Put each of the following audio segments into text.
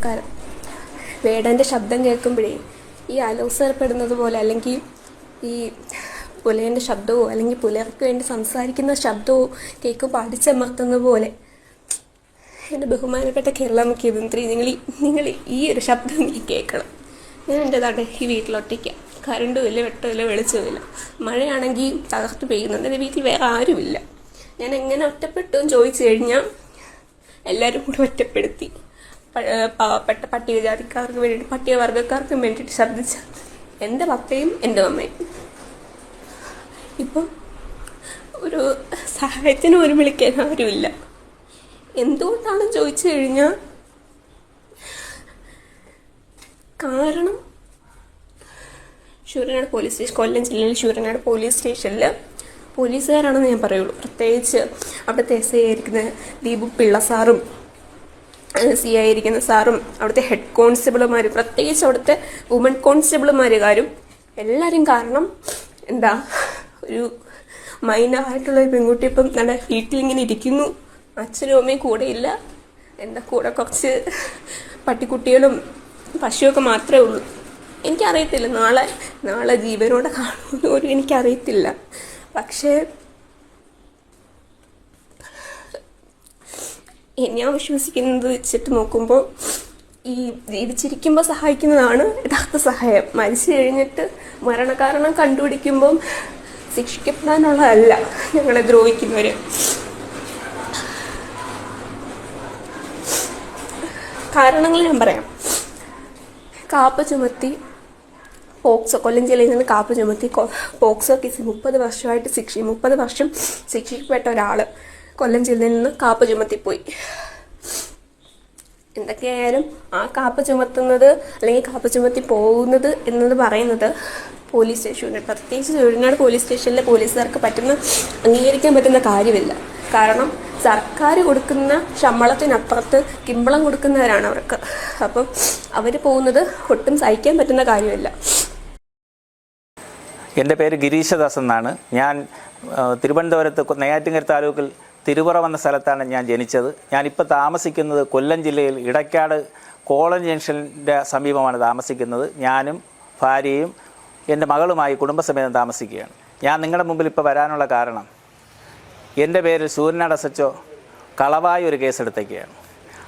നമസ്കാരം വേടന്റെ ശബ്ദം കേൾക്കുമ്പോഴേ ഈ അലോസരപ്പെടുന്നത് പോലെ അല്ലെങ്കിൽ ഈ പുലേന്റെ ശബ്ദമോ അല്ലെങ്കിൽ പുലർക്ക് വേണ്ടി സംസാരിക്കുന്ന ശബ്ദമോ കേൾക്കുമ്പോൾ അടിച്ചമർത്തുന്ന പോലെ. എന്റെ ബഹുമാനപ്പെട്ട കേരള മുഖ്യമന്ത്രി നിങ്ങൾ ഈ നിങ്ങൾ ഈ ഒരു ശബ്ദം എനിക്ക് കേൾക്കണം. ഞാൻ എന്റെതാണ് ഈ വീട്ടിലൊട്ടിക്ക. കരണ്ടും ഇല്ല വെട്ടമില്ല വെളിച്ചമില്ല മഴയാണെങ്കിൽ തകർത്ത് പെയ്യുന്നുണ്ട്. എന്റെ വീട്ടിൽ വേറെ ആരുമില്ല. ഞാൻ എങ്ങനെ ഒറ്റപ്പെട്ടു എന്ന് ചോദിച്ചു കഴിഞ്ഞാൽ എല്ലാവരും കൂടെ ഒറ്റപ്പെടുത്തി. പാവപ്പെട്ട പട്ടികജാതിക്കാർക്ക് വേണ്ടി പട്ടികവർഗക്കാർക്കും വേണ്ടിയിട്ട് ശബ്ദിച്ച എന്റെ പപ്പയും എന്റെ അമ്മയും. ഇപ്പം ഒരു സഹായത്തിന് ഒരു വിളിക്കാൻ ആരുമില്ല. എന്തുകൊണ്ടാണ് ചോദിച്ചു കഴിഞ്ഞാൽ കാരണം ശൂരനാട് പോലീസ് സ്റ്റേഷൻ കൊല്ലം ജില്ലയിൽ ശൂരനാട് പോലീസ് സ്റ്റേഷനിൽ പോലീസുകാരാണെന്ന് ഞാൻ പറയുള്ളൂ. പ്രത്യേകിച്ച് അവിടുത്തെ എസ് ഐ ആയിരിക്കുന്ന ദീപു പിള്ള സാറും സി ആയിരിക്കുന്ന സാറും അവിടുത്തെ ഹെഡ് കോൺസ്റ്റബിളുമാർ പ്രത്യേകിച്ച് അവിടുത്തെ വുമൺ കോൺസ്റ്റബിളുമാരുകാരും എല്ലാവരും കാരണം എന്താ ഒരു മൈനായിട്ടുള്ള ഒരു പെൺകുട്ടി ഇപ്പം നമ്മുടെ വീട്ടിലിങ്ങനെ ഇരിക്കുന്നു. അച്ഛനും അമ്മയും കൂടെ ഇല്ല. എന്താ കൂടെ കുറച്ച് പട്ടിക്കുട്ടികളും പശുവൊക്കെ മാത്രമേ ഉള്ളൂ. എനിക്കറിയത്തില്ല നാളെ നാളെ ജീവനോടെ കാണുമെന്ന് പോലും എനിക്കറിയത്തില്ല. പക്ഷേ ഞാൻ വിശ്വസിക്കുന്നത് വെച്ചിട്ട് നോക്കുമ്പോൾ ഈ ജീവിച്ചിരിക്കുമ്പോൾ സഹായിക്കുന്നതാണ് യഥാർത്ഥ സഹായം. മരിച്ചു കഴിഞ്ഞിട്ട് മരണകാരണം കണ്ടുപിടിക്കുമ്പം ശിക്ഷിക്കപ്പെടാനുള്ളതല്ല ഞങ്ങളെ ദ്രോഹിക്കുന്നവർ കാരണങ്ങൾ ഞാൻ പറയാം. കാപ്പ ചുമത്തി പോക്സോ കൊല്ലം ജില്ലയിൽ നിന്ന് കാപ്പ് ചുമത്തി പോക്സോ കേസ് മുപ്പത് വർഷമായിട്ട് ശിക്ഷി മുപ്പത് വർഷം ശിക്ഷിക്കപ്പെട്ട ഒരാൾ കൊല്ലം ജില്ലയിൽ നിന്ന് കാപ്പ് ചുമത്തിപ്പോയി. എന്തൊക്കെയായാലും ആ കാപ്പ് ചുമത്തുന്നത് അല്ലെങ്കിൽ കാപ്പ് ചുമത്തി പോകുന്നത് എന്നത് പറയുന്നത് പോലീസ് സ്റ്റേഷനിൽ പ്രത്യേകിച്ച് ചുഴനാട് പോലീസ് സ്റ്റേഷനിലെ പോലീസുകാർക്ക് പറ്റുന്ന അംഗീകരിക്കാൻ പറ്റുന്ന കാര്യമില്ല. കാരണം സർക്കാർ കൊടുക്കുന്ന ശമ്പളത്തിനപ്പുറത്ത് കിമ്പളം കൊടുക്കുന്നവരാണ് അവർക്ക്. അപ്പം അവർ പോകുന്നത് ഒട്ടും സഹിക്കാൻ പറ്റുന്ന കാര്യമില്ല. എന്റെ പേര് ഗിരീശദാസ് എന്നാണ്. ഞാൻ തിരുവനന്തപുരത്ത് നെയ്യാറ്റിങ്കര താലൂക്കിൽ തിരുവറ എന്ന സ്ഥലത്താണ് ഞാൻ ജനിച്ചത്. ഞാനിപ്പോൾ താമസിക്കുന്നത് കൊല്ലം ജില്ലയിൽ ഇടയ്ക്കാട് കോളൻ ജംഗ്ഷന്റെ സമീപമാണ് താമസിക്കുന്നത്. ഞാനും ഭാര്യയും എന്റെ മകളുമായി കുടുംബസമേതം താമസിക്കുകയാണ്. ഞാൻ നിങ്ങളുടെ മുമ്പിൽ ഇപ്പോൾ വരാനുള്ള കാരണം എന്റെ പേരിൽ സൂര്യനാട് എസ് എച്ച് കളവായി ഒരു കേസെടുത്തേക്കുകയാണ്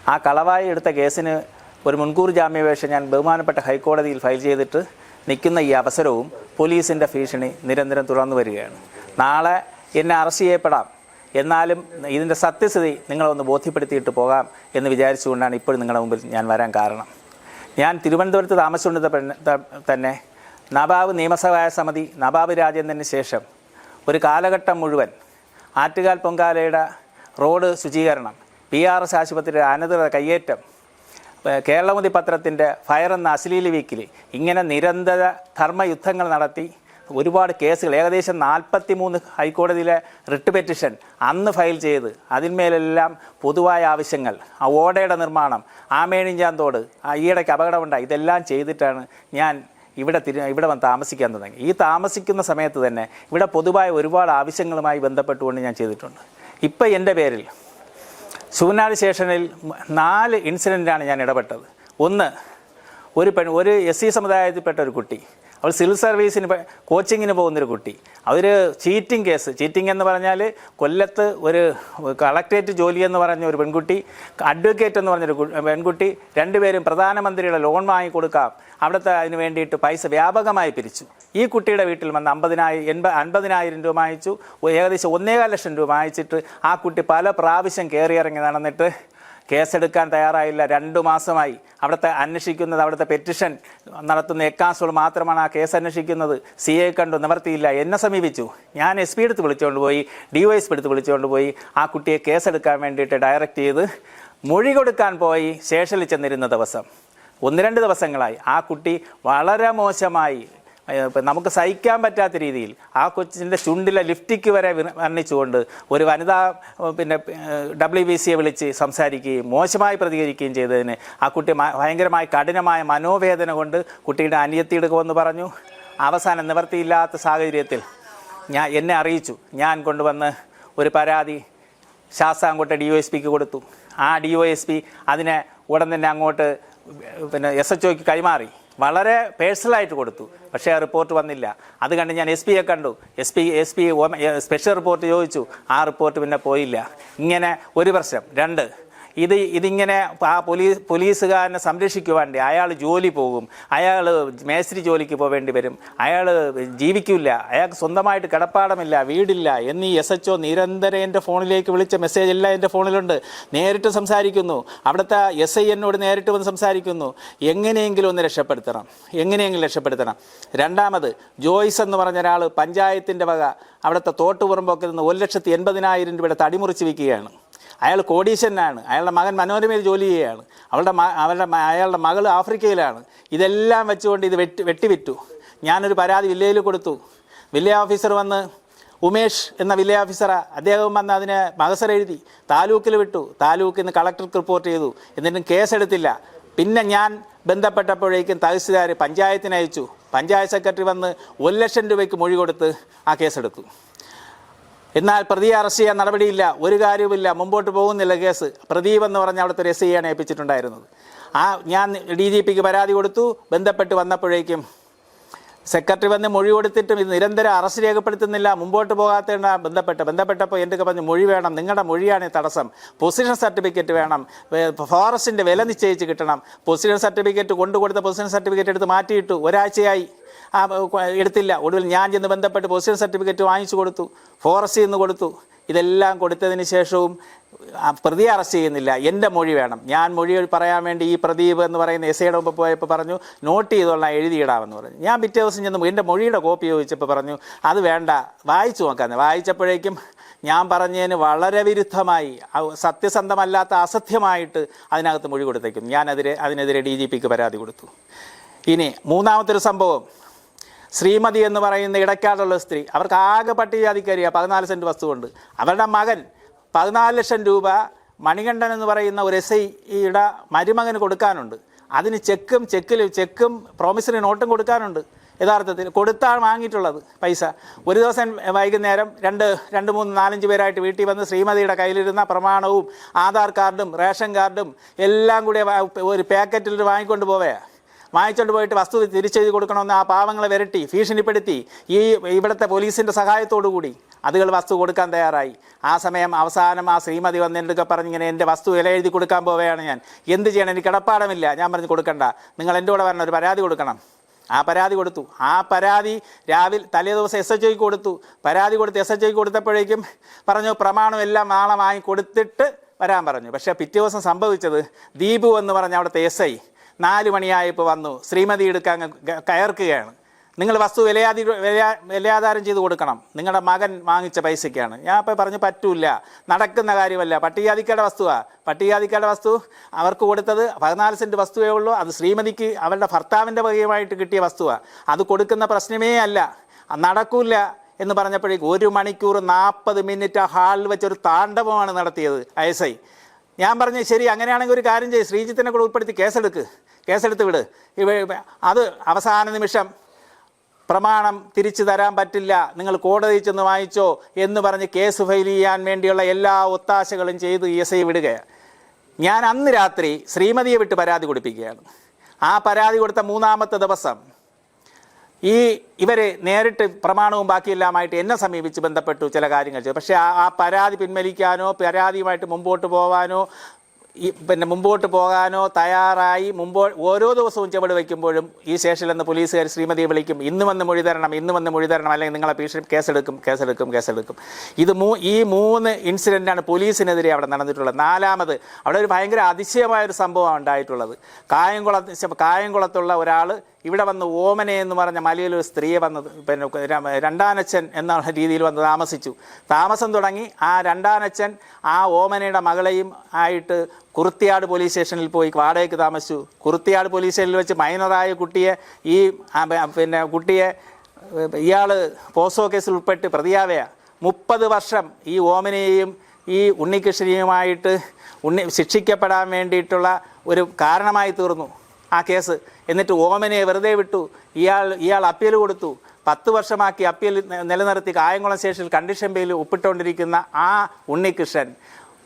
ആ കളവായി എടുത്ത കേസിന് ഒരു മുൻകൂർ ജാമ്യാപേക്ഷ ഞാൻ ബഹുമാനപ്പെട്ട ഹൈക്കോടതിയിൽ ഫയൽ ചെയ്തിട്ട് നിൽക്കുന്ന ഈ അവസരവും പോലീസിന്റെ ഭീഷണി നിരന്തരം തുടർന്നു വരികയാണ്. നാളെ എന്നെ അറസ്റ്റ് ചെയ്യപ്പെടാം. എന്നാലും ഇതിന്റെ സത്യസ്ഥിതി നിങ്ങളൊന്ന് ബോധ്യപ്പെടുത്തിയിട്ട് പോകാം എന്ന് വിചാരിച്ചുകൊണ്ടാണ് ഇപ്പോഴും നിങ്ങളുടെ മുമ്പിൽ ഞാൻ വരാൻ കാരണം. ഞാൻ തിരുവനന്തപുരത്ത് താമസിച്ചുകൊണ്ട് തന്നെ നവാബ് നിയമസഭാ സമിതി നവാബ് രാജേന്ദ്രന് ശേഷം ഒരു കാലഘട്ടം മുഴുവൻ ആറ്റുകാൽ പൊങ്കാലയുടെ റോഡ് ശുചീകരണം പി ആർ എസ് ആശുപത്രിയുടെ അനധികൃത കയ്യേറ്റം കേരളമതി പത്രത്തിന്റെ ഫയർ എന്ന അശ്ലീല വീക്കിൽ ഇങ്ങനെ നിരന്തര ധർമ്മയുദ്ധങ്ങൾ നടത്തി ഒരുപാട് കേസുകൾ. ഏകദേശം നാൽപ്പത്തി മൂന്ന് ഹൈക്കോടതിയിലെ റിട്ട് പെറ്റിഷൻ അന്ന് ഫയൽ ചെയ്ത് അതിന്മേലെല്ലാം പൊതുവായ ആവശ്യങ്ങൾ ആ ഓടയുടെ നിർമ്മാണം ആമേണിഞ്ചാന്തോട് ഈയിടയ്ക്ക് അപകടമുണ്ടായി ഇതെല്ലാം ചെയ്തിട്ടാണ് ഞാൻ ഇവിടെ തിരു ഇവിടെ വന്ന് താമസിക്കാൻ തുടങ്ങി. ഈ താമസിക്കുന്ന സമയത്ത് തന്നെ ഇവിടെ പൊതുവായ ഒരുപാട് ആവശ്യങ്ങളുമായി ബന്ധപ്പെട്ടുകൊണ്ട് ഞാൻ ചെയ്തിട്ടുണ്ട്. ഇപ്പം എന്റെ പേരിൽ ശൂനാട് സ്റ്റേഷനിൽ നാല് ഇൻസിഡന്റാണ് ഞാൻ ഇടപെട്ടത്. ഒന്ന് ഒരു പെൺ ഒരു എസ് സി സമുദായത്തിൽപ്പെട്ട ഒരു കുട്ടി. അവൾ സിവിൽ സർവീസിന് കോച്ചിങ്ങിന് പോകുന്നൊരു കുട്ടി. അവർ ചീറ്റിംഗ് കേസ്. ചീറ്റിംഗ് എന്ന് പറഞ്ഞാൽ കൊല്ലത്ത് ഒരു കളക്ട്രേറ്റ് ജോലി എന്ന് പറഞ്ഞ ഒരു പെൺകുട്ടി അഡ്വക്കേറ്റ് എന്ന് പറഞ്ഞൊരു പെൺകുട്ടി രണ്ടുപേരും പ്രധാനമന്ത്രിയുടെ ലോൺ വാങ്ങിക്കൊടുക്കാം. അവിടുത്തെ അതിന് വേണ്ടിയിട്ട് പൈസ വ്യാപകമായി പിരിച്ചു. ഈ കുട്ടിയുടെ വീട്ടിൽ വന്ന് അമ്പതിനായിരം എൺപ അൻപതിനായിരം രൂപ വാങ്ങിച്ചു. ഏകദേശം ഒന്നേകാൽ ലക്ഷം രൂപ വാങ്ങിച്ചിട്ട് ആ കുട്ടി പല പ്രാവശ്യം കയറി ഇറങ്ങി നടന്നിട്ട് കേസെടുക്കാൻ തയ്യാറായില്ല. രണ്ടു മാസമായി അവിടുത്തെ അന്വേഷിക്കുന്നത് അവിടുത്തെ പെറ്റിഷൻ നടത്തുന്ന എക്കാസുകൾ മാത്രമാണ് ആ കേസ് അന്വേഷിക്കുന്നത്. സി എ കണ്ടു നിവർത്തിയില്ല. എന്നെ സമീപിച്ചു. ഞാൻ എസ് പി എടുത്ത് വിളിച്ചുകൊണ്ട് പോയി ഡി വൈ എസ് പി എടുത്ത് വിളിച്ചുകൊണ്ട് പോയി ആ കുട്ടിയെ കേസെടുക്കാൻ വേണ്ടിയിട്ട് ഡയറക്റ്റ് ചെയ്ത് മൊഴി കൊടുക്കാൻ പോയി ശേഷലിൽ ചെന്നിരുന്ന ദിവസം. ഒന്ന് രണ്ട് ദിവസങ്ങളായി. ആ കുട്ടി വളരെ മോശമായി നമുക്ക് സഹിക്കാൻ പറ്റാത്ത രീതിയിൽ ആ കൊച്ചിന്റെ ചുണ്ടിലെ ലിഫ്റ്റിക്ക് വരെ വർണിച്ചുകൊണ്ട് ഒരു വനിതാ പിന്നെ ഡബ്ല്യു ബി സിയെ വിളിച്ച് സംസാരിക്കുകയും മോശമായി പ്രതികരിക്കുകയും ചെയ്തതിന് ആ കുട്ടി ഭയങ്കരമായ ഭയങ്കരമായി കഠിനമായ മനോവേദന കൊണ്ട് കുട്ടിയുടെ അനിയത്തി എടുക്കുമെന്ന് പറഞ്ഞു അവസാനം നിവർത്തിയില്ലാത്ത സാഹചര്യത്തിൽ ഞാൻ എന്നെ അറിയിച്ചു. ഞാൻ കൊണ്ടുവന്ന് ഒരു പരാതി ശാസ്താംകോട്ടെ ഡി ഒ എസ് പിക്ക് കൊടുത്തു. ആ ഡി ഒ എസ് പി അതിനെ ഉടൻ തന്നെ അങ്ങോട്ട് പിന്നെ എസ് എച്ച് ഒക്ക് കൈമാറി. വളരെ പേഴ്സണലായിട്ട് കൊടുത്തു. പക്ഷേ ആ റിപ്പോർട്ട് വന്നില്ല. അത് കണ്ട് ഞാൻ എസ് പിയെ കണ്ടു. S P S P special report ചോദിച്ചു. ആ റിപ്പോർട്ട് പിന്നെ പോയില്ല. ഇങ്ങനെ ഒരു പ്രശ്നം. രണ്ട് ഇത് ഇതിങ്ങനെ ആ പോലീസ് പോലീസുകാരനെ സംരക്ഷിക്കുവാൻ വേണ്ടി അയാൾ ജോലി പോകും. അയാൾ മേസ്ത്രി ജോലിക്ക് പോവേണ്ടി വരും. അയാൾ ജീവിക്കില്ല. അയാൾക്ക് സ്വന്തമായിട്ട് കിടപ്പാടമില്ല വീടില്ല. എന്നീ എസ് എച്ച് ഒ നിരന്തരം എന്റെ ഫോണിലേക്ക് വിളിച്ച മെസ്സേജ് എല്ലാം എന്റെ ഫോണിലുണ്ട്. നേരിട്ട് സംസാരിക്കുന്നു. അവിടുത്തെ എസ് ഐ എന്നോട് നേരിട്ട് വന്ന് സംസാരിക്കുന്നു. എങ്ങനെയെങ്കിലും ഒന്ന് രക്ഷപ്പെടുത്തണം. എങ്ങനെയെങ്കിലും രക്ഷപ്പെടുത്തണം. രണ്ടാമത് ജോയ്സ് എന്ന് പറഞ്ഞ ഒരാൾ പഞ്ചായത്തിന്റെ വക അവിടുത്തെ തോട്ടുപുറമ്പൊക്കെ നിന്ന് ഒരു ലക്ഷത്തി എൺപതിനായിരം രൂപയുടെ തടിമുറിച്ച് വിൽക്കുകയാണ്. അയാൾ കോടീശ്വരനാണ്. അയാളുടെ മകൻ മനോരമയിൽ ജോലി ചെയ്യുകയാണ്. അവളുടെ അവരുടെ അയാളുടെ മകൾ ആഫ്രിക്കയിലാണ്. ഇതെല്ലാം വെച്ചുകൊണ്ട് ഇത് വെട്ടി വെട്ടിവിറ്റു ഞാനൊരു പരാതി വില്ലേജിൽ കൊടുത്തു. വില്ലേജ് ഓഫീസർ വന്ന് ഉമേഷ് എന്ന വില്ലേജ് ഓഫീസറാണ് അദ്ദേഹം വന്ന് അതിനെ മകസർ എഴുതി താലൂക്കിൽ വിട്ടു. താലൂക്കിൽ നിന്ന് കളക്ടർക്ക് റിപ്പോർട്ട് ചെയ്തു. എന്നിട്ടും കേസെടുത്തില്ല. പിന്നെ ഞാൻ ബന്ധപ്പെട്ടപ്പോഴേക്കും തഹസിൽദാർ പഞ്ചായത്തിന് അയച്ചു. പഞ്ചായത്ത് സെക്രട്ടറി വന്ന് ഒരു ലക്ഷം രൂപയ്ക്ക് മൊഴി കൊടുത്ത് ആ കേസെടുത്തു. എന്നാൽ പ്രതിയെ അറസ്റ്റ് ചെയ്യാൻ നടപടിയില്ല ഒരു കാര്യവുമില്ല മുമ്പോട്ട് പോകുന്നില്ല കേസ്. പ്രദീപ് എന്ന് പറഞ്ഞ അവിടുത്തെ ഒരു എസ് ഐയാണ് ഏൽപ്പിച്ചിട്ടുണ്ടായിരുന്നത്. ആ ഞാൻ ഡി ജി പിക്ക് പരാതി കൊടുത്തു ബന്ധപ്പെട്ട് വന്നപ്പോഴേക്കും സെക്രട്ടറി വന്ന് മൊഴി കൊടുത്തിട്ടും ഇത് നിരന്തരം അറസ്റ്റ് രേഖപ്പെടുത്തുന്നില്ല മുമ്പോട്ട് പോകാത്തതിന് ബന്ധപ്പെട്ട്. ബന്ധപ്പെട്ടപ്പോൾ എന്റെ പറഞ്ഞ്? മൊഴി വേണം നിങ്ങളുടെ മൊഴിയാണ് തടസ്സം. പൊസിഷൻ സർട്ടിഫിക്കറ്റ് വേണം. ഫോറസ്റ്റിന്റെ വില നിശ്ചയിച്ച് കിട്ടണം. പൊസിഷൻ സർട്ടിഫിക്കറ്റ് കൊണ്ടുകൊടുത്ത പൊസിഷൻ സർട്ടിഫിക്കറ്റ് എടുത്ത് മാറ്റിയിട്ടു. ഒരാഴ്ചയായി. എടുത്തില്ല. ഒടുവിൽ ഞാൻ ചെന്ന് ബന്ധപ്പെട്ട് പൊസിഷൻ സർട്ടിഫിക്കറ്റ് വാങ്ങിച്ചു കൊടുത്തു. ഫോറസ്റ്റിൽ നിന്ന് കൊടുത്തു. ഇതെല്ലാം കൊടുത്തതിന് ശേഷവും പ്രതി അറസ്റ്റ് ചെയ്യുന്നില്ല. എന്റെ മൊഴി വേണം. ഞാൻ മൊഴി പറയാൻ വേണ്ടി ഈ പ്രദീപ് എന്ന് പറയുന്ന എസ് ഐയുടെ മുമ്പ് പോയപ്പോൾ പറഞ്ഞു നോട്ട് ചെയ്തോളാം എഴുതിയിടാമെന്ന് പറഞ്ഞു. ഞാൻ പിറ്റേ ദിവസം ചെന്ന് എന്റെ മൊഴിയുടെ കോപ്പി ചോദിച്ചപ്പോൾ പറഞ്ഞു അത് വേണ്ട വായിച്ചു നോക്കാന്ന് വായിച്ചപ്പോഴേക്കും ഞാൻ പറഞ്ഞതിന് വളരെ വിരുദ്ധമായി സത്യസന്ധമല്ലാത്ത അസത്യമായിട്ട് അതിനകത്ത് മൊഴി കൊടുത്തേക്കും ഞാനതിരെ അതിനെതിരെ ഡി ജി പിക്ക് പരാതി കൊടുത്തു. ഇനി മൂന്നാമത്തൊരു സംഭവം. ശ്രീമതി എന്ന് പറയുന്ന ഇടയ്ക്കാടുള്ള സ്ത്രീ. അവർക്ക് ആകെ പട്ടികജാതിക്കാരിയാണ് പതിനാല് സെന്റ് വസ്തുവുണ്ട് അവരുടെ മകൻ പതിനാല് ലക്ഷം രൂപ മണികണ്ഠൻ എന്ന് പറയുന്ന ഒരു എസ് ഐയുടെ മരുമകന് കൊടുക്കാനുണ്ട്. അതിന് ചെക്കും ചെക്കിൽ ചെക്കും പ്രോമിസറി നോട്ടും കൊടുക്കാനുണ്ട്. യഥാർത്ഥത്തിൽ കൊടുത്താണ് വാങ്ങിയിട്ടുള്ളത് പൈസ. ഒരു ദിവസം വൈകുന്നേരം രണ്ട് രണ്ട് മൂന്ന് നാലഞ്ച് പേരായിട്ട് വീട്ടിൽ വന്ന് ശ്രീമതിയുടെ കയ്യിലിരുന്ന പ്രമാണവും ആധാർ കാർഡും റേഷൻ കാർഡും എല്ലാം കൂടി ഒരു പാക്കറ്റിൽ വാങ്ങിക്കൊണ്ട് പോവേ വാങ്ങിച്ചുകൊണ്ട് പോയിട്ട് വസ്തു തിരിച്ചെഴുതി കൊടുക്കണമെന്ന് ആ പാവങ്ങളെ വിരട്ടി ഭീഷണിപ്പെടുത്തി ഈ ഇവിടുത്തെ പോലീസിന്റെ കൂടി അതുകൾ വസ്തു കൊടുക്കാൻ തയ്യാറായി. ആ സമയം അവസാനം ആ ശ്രീമതി വന്നെന്റെയൊക്കെ പറഞ്ഞിങ്ങനെ എന്റെ വസ്തു വില എഴുതി കൊടുക്കാൻ പോവുകയാണ് ഞാൻ. എന്ത് ചെയ്യണം? എനിക്ക് കിടപ്പാടമില്ല. ഞാൻ പറഞ്ഞ് കൊടുക്കണ്ട. നിങ്ങൾ എന്റെ കൂടെ വരണം. ഒരു പരാതി കൊടുക്കണം. ആ പരാതി കൊടുത്തു. ആ പരാതി രാവിലെ തലേ ദിവസം എസ് എച്ച് ഐക്ക് കൊടുത്തു. പരാതി കൊടുത്ത് എസ് എച്ച് ഐക്ക് കൊടുത്തപ്പോഴേക്കും പറഞ്ഞു പ്രമാണം എല്ലാം നാളെ വാങ്ങി കൊടുത്തിട്ട് വരാൻ പറഞ്ഞു. പക്ഷേ പിറ്റേ ദിവസം സംഭവിച്ചത് ദീപു എന്ന് പറഞ്ഞ അവിടുത്തെ എസ് ഐ നാല് മണിയായപ്പോൾ വന്നു. ശ്രീമതി എടുക്കാൻ കയർക്കുകയാണ്. നിങ്ങൾ വസ്തു വിലയാതി വിലയാ വിലയാധാരം ചെയ്ത് കൊടുക്കണം. നിങ്ങളുടെ മകൻ വാങ്ങിച്ച പൈസയ്ക്കാണ്. ഞാൻ ഇപ്പോൾ പറഞ്ഞു പറ്റൂല നടക്കുന്ന കാര്യമല്ല. പട്ടികജാതിക്കാരുടെ വസ്തുവാണ് പട്ടികജാതിക്കാരുടെ വസ്തു അവർക്ക് കൊടുത്തത് പതിനാല് സെന്റ് വസ്തുവേ ഉള്ളൂ. അത് ശ്രീമതിക്ക് അവരുടെ ഭർത്താവിന്റെ വകയുമായിട്ട് കിട്ടിയ വസ്തുവാണ് അത് കൊടുക്കുന്ന പ്രശ്നമേ അല്ല. നടക്കൂല എന്ന് പറഞ്ഞപ്പോഴേക്കും ഒരു മണിക്കൂർ നാൽപ്പത് മിനിറ്റ് ഹാളിൽ വെച്ചൊരു താണ്ഡവമാണ് നടത്തിയത് ഐ. ഞാൻ പറഞ്ഞു ശരി അങ്ങനെയാണെങ്കിൽ ഒരു കാര്യം ചെയ്യും. ശ്രീജിത്തിനെ കൂടെ ഉൾപ്പെടുത്തി കേസെടുക്ക്. കേസെടുത്ത് വിട്. ഇവ അത് അവസാന നിമിഷം പ്രമാണം തിരിച്ചു തരാൻ പറ്റില്ല. നിങ്ങൾ കോടതിയിൽ ചെന്ന് വാങ്ങിച്ചോ എന്ന് പറഞ്ഞ് കേസ് ഫയൽ ചെയ്യാൻ വേണ്ടിയുള്ള എല്ലാ ഒത്താശകളും ചെയ്ത് ഇ എസ് ഐ വിടുകയാണ്. ഞാൻ അന്ന് രാത്രി ശ്രീമതിയെ വിട്ട് പരാതി കൊടുപ്പിക്കുകയാണ്. ആ പരാതി കൊടുത്ത മൂന്നാമത്തെ ദിവസം ഈ ഇവർ നേരിട്ട് പ്രമാണവും ബാക്കിയെല്ലാമായിട്ട് എന്നെ സമീപിച്ച് ബന്ധപ്പെട്ടു ചില കാര്യങ്ങൾ ചെയ്തു. പക്ഷേ ആ പരാതി പിൻവലിക്കാനോ പരാതിയുമായിട്ട് മുമ്പോട്ട് പോകാനോ ഈ പിന്നെ മുമ്പോട്ട് പോകാനോ തയ്യാറായി മുമ്പോ ഓരോ ദിവസവും ചുവട് വയ്ക്കുമ്പോഴും ഈ സ്റ്റേഷനിൽ നിന്ന് പോലീസുകാർ ശ്രീമതിയെ വിളിക്കും. ഇന്ന് വന്ന് മൊഴി തരണം ഇന്ന് വന്ന് മൊഴി തരണം അല്ലെങ്കിൽ നിങ്ങളെ ഭീഷണി കേസെടുക്കും കേസെടുക്കും കേസെടുക്കും. ഇത് മൂ ഈ മൂന്ന് ഇൻസിഡന്റാണ് പോലീസിനെതിരെ അവിടെ നടന്നിട്ടുള്ളത്. നാലാമത് അവിടെ ഒരു ഭയങ്കര അതിശയമായ ഒരു സംഭവമാണ് ഉണ്ടായിട്ടുള്ളത്. കായംകുളത്ത് കായംകുളത്തുള്ള ഒരാൾ ഇവിടെ വന്ന് ഓമനെ എന്ന് പറഞ്ഞ മലയിൽ ഒരു സ്ത്രീയെ വന്നത്. പിന്നെ രണ്ടാനച്ചൻ എന്ന രീതിയിൽ വന്ന് താമസിച്ചു. താമസം തുടങ്ങി ആ രണ്ടാനച്ഛൻ ആ ഓമനയുടെ മകളെയും ആയിട്ട് കുറുത്തിയാട് പോലീസ് സ്റ്റേഷനിൽ പോയി വാടകയ്ക്ക് താമസിച്ചു. കുറുത്തിയാട് പോലീസ് സ്റ്റേഷനിൽ വെച്ച് മൈനറായ കുട്ടിയെ ഈ പിന്നെ കുട്ടിയെ ഇയാൾ പോസോ കേസിൽ ഉൾപ്പെട്ട് പ്രതിയാവയാ. മുപ്പത് വർഷം ഈ ഓമനയെയും ഈ ഉണ്ണികൃഷ്ണനെയുമായിട്ട് ഉണ്ണി ശിക്ഷിക്കപ്പെടാൻ വേണ്ടിയിട്ടുള്ള ഒരു കാരണമായി തീർന്നു. ആ കേസ്. എന്നിട്ട് ഓമനെ വെറുതെ വിട്ടു. ഇയാൾ ഇയാൾ അപ്പീൽ കൊടുത്തു. പത്ത് വർഷമാക്കി അപ്പീൽ നിലനിർത്തി കായംകുളം സ്റ്റേഷനിൽ കണ്ടീഷൻ ബെയിൽ ഒപ്പിട്ടുകൊണ്ടിരിക്കുന്ന ആ ഉണ്ണികൃഷ്ണൻ.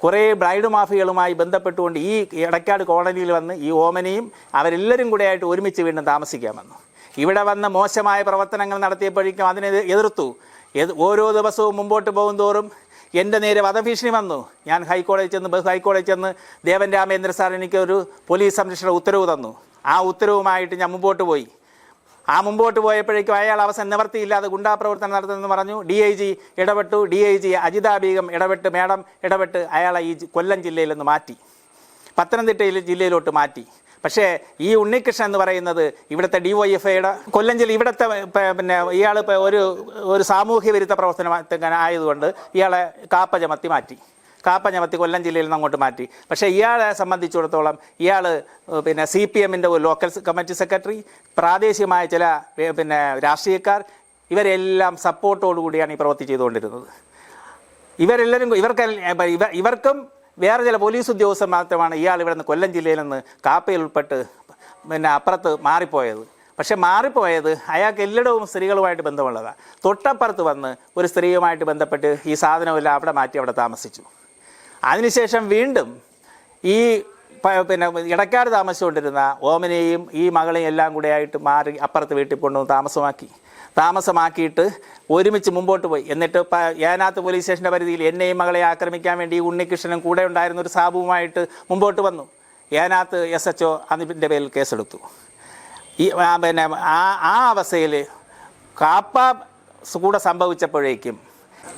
കുറേ ബ്രൈഡ് മാഫിയകളുമായി ബന്ധപ്പെട്ടുകൊണ്ട് ഈ ഇടക്കാട് കോളനിയിൽ വന്ന് ഈ ഓമനയും അവരെല്ലാവരും കൂടെ ആയിട്ട് ഒരുമിച്ച് വീണ്ടും താമസിക്കാൻ വന്നു. ഇവിടെ വന്ന് മോശമായ പ്രവർത്തനങ്ങൾ നടത്തിയപ്പോഴേക്കും അതിനെ എതിർത്തു. ഓരോ ദിവസവും മുമ്പോട്ട് പോകും തോറും എന്റെ നേരെ വധഭീഷണി വന്നു. ഞാൻ ഹൈക്കോടതി ചെന്ന് ഹൈക്കോടതിയിൽ ഹൈക്കോടതി ചെന്ന് ദേവൻ രാമേന്ദ്ര സാർ എനിക്ക് ഒരു പോലീസ് സംരക്ഷണ ഉത്തരവ് തന്നു. ആ ഉത്തരവുമായിട്ട് ഞാൻ മുമ്പോട്ട് പോയി. ആ മുമ്പോട്ട് പോയപ്പോഴേക്കും അയാൾ അവസാനം നിവർത്തിയില്ലാതെ ഗുണ്ടാപ്രവർത്തനം നടത്തുന്നതെന്ന് പറഞ്ഞു. ഡി ഐ ജി ഇടപെട്ടു. ഡി ഐ ജി അജിതാബീഗം ഇടപെട്ട് മേഡം ഇടപെട്ട് അയാളെ ഈ കൊല്ലം ജില്ലയിൽ നിന്ന് മാറ്റി. പത്തനംതിട്ടയിൽ ജില്ലയിലോട്ട് മാറ്റി. പക്ഷേ ഈ ഉണ്ണികൃഷ്ണൻ എന്ന് പറയുന്നത് ഇവിടുത്തെ ഡി വൈ എഫ് ഐയുടെ കൊല്ലം ജില്ല ഇവിടുത്തെ പിന്നെ ഇയാൾ ഒരു ഒരു സാമൂഹ്യ വിരുദ്ധ പ്രവർത്തനം ആയതുകൊണ്ട് ഇയാളെ കാപ്പ ചമത്തി മാറ്റി. കാപ്പ ഞമത്തി കൊല്ലം ജില്ലയിൽ നിന്ന് അങ്ങോട്ട് മാറ്റി. പക്ഷേ ഇയാളെ സംബന്ധിച്ചിടത്തോളം ഇയാൾ പിന്നെ സി പി എമ്മിന്റെ ലോക്കൽ കമ്മിറ്റി സെക്രട്ടറി പ്രാദേശികമായ ചില പിന്നെ രാഷ്ട്രീയക്കാർ ഇവരെല്ലാം സപ്പോർട്ടോടു കൂടിയാണ് ഈ പ്രവൃത്തി ചെയ്തുകൊണ്ടിരുന്നത്. ഇവരെല്ലാവരും ഇവർക്ക് ഇവർക്കും വേറെ ചില പോലീസ് ഉദ്യോഗസ്ഥർ മാത്രമാണ് ഇയാൾ ഇവിടെ നിന്ന് കൊല്ലം ജില്ലയിൽ നിന്ന് കാപ്പയിൽ ഉൾപ്പെട്ട് പിന്നെ അപ്പുറത്ത് മാറിപ്പോയത്. പക്ഷേ മാറിപ്പോയത് അയാൾക്ക് എല്ലായിടവും സ്ത്രീകളുമായിട്ട് ബന്ധമുള്ളതാണ് തൊട്ടപ്പുറത്ത് വന്ന് ഒരു സ്ത്രീയുമായിട്ട് ബന്ധപ്പെട്ട് ഈ സാധനമെല്ലാം അവിടെ മാറ്റി അവിടെ താമസിച്ചു. അതിനുശേഷം വീണ്ടും ഈ പിന്നെ ഇടക്കാട് താമസിച്ചുകൊണ്ടിരുന്ന ഓമനെയും ഈ മകളെയും എല്ലാം കൂടെ ആയിട്ട് മാറി അപ്പുറത്ത് വീട്ടിൽ കൊണ്ടുവന്ന് താമസമാക്കി. താമസമാക്കിയിട്ട് ഒരുമിച്ച് മുമ്പോട്ട് പോയി. എന്നിട്ട് ഏനാത്ത് പോലീസ് സ്റ്റേഷന്റെ പരിധിയിൽ എന്നെയും മകളെ ആക്രമിക്കാൻ വേണ്ടി ഉണ്ണികൃഷ്ണനും കൂടെ ഉണ്ടായിരുന്ന ഒരു സാബുവുമായിട്ട് മുമ്പോട്ട് വന്നു. ഏനാത്ത് എസ് എച്ച് ഒ അതിന്റെ പേരിൽ കേസെടുത്തു. ഈ പിന്നെ ആ ആ അവസ്ഥയിൽ കാപ്പ കൂടെ സംഭവിച്ചപ്പോഴേക്കും